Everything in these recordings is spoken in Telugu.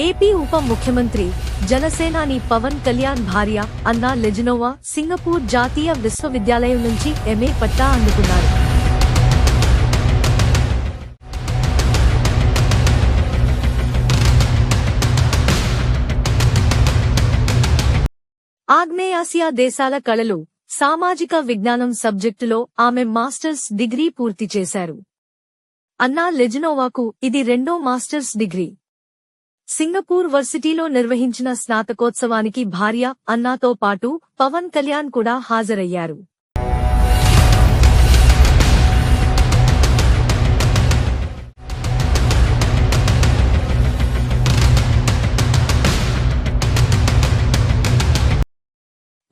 ఏపీ ఉప ముఖ్యమంత్రి జనసేనాని పవన్ కళ్యాణ్ భార్య అన్నా లెజినోవా సింగపూర్ జాతీయ విశ్వవిద్యాలయం నుంచి ఎంఏ పట్టా అందుకున్నారు. ఆగ్నేయాసియా దేశాల కళలు సామాజిక విజ్ఞానం సబ్జెక్టులో ఆమె మాస్టర్స్ డిగ్రీ పూర్తి చేశారు. అన్నా లెజినోవాకు ఇది రెండో మాస్టర్స్ డిగ్రీ. సింగపూర్ వర్సిటీలో నిర్వహించిన స్నాతకోత్సవానికి భార్య అన్నాతో పాటు పవన్ కళ్యాణ్ కూడా హాజరయ్యారు.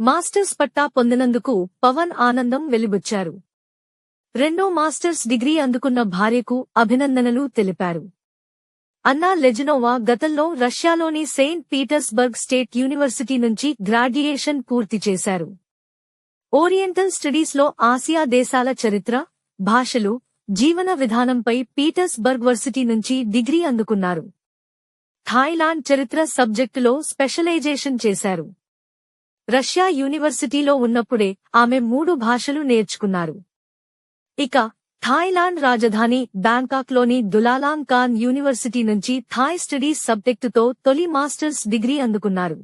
మాస్టర్స్ పట్టా పొందినందుకు పవన్ ఆనందం వెలిబుచ్చారు. రెండో మాస్టర్స్ డిగ్రీ అందుకున్న భార్యకు అభినందనలు తెలిపారు. అన్నా లెజినోవా గతంలో రష్యాలోని సెయింట్ పీటర్స్బర్గ్ స్టేట్ యూనివర్సిటీ నుంచి గ్రాడ్యుయేషన్ పూర్తి చేశారు. ఓరియంటల్ స్టడీస్లో ఆసియా దేశాల చరిత్ర భాషలు జీవన విధానంపై పీటర్స్బర్గ్ వర్సిటీ నుంచి డిగ్రీ అందుకున్నారు. థాయిలాండ్ చరిత్ర సబ్జెక్టులో స్పెషలైజేషన్ చేశారు. రష్యా యూనివర్సిటీలో ఉన్నప్పుడే ఆమె మూడు భాషలు నేర్చుకున్నారు. ఇక థాయిలాండ్ రాజధాని బ్యాంకాక్లోని దులాలాంగ్ ఖాన్ యూనివర్సిటీ నుంచి థాయ్ స్టడీస్ సబ్జెక్టుతో తొలి మాస్టర్స్ డిగ్రీ అందుకున్నారు.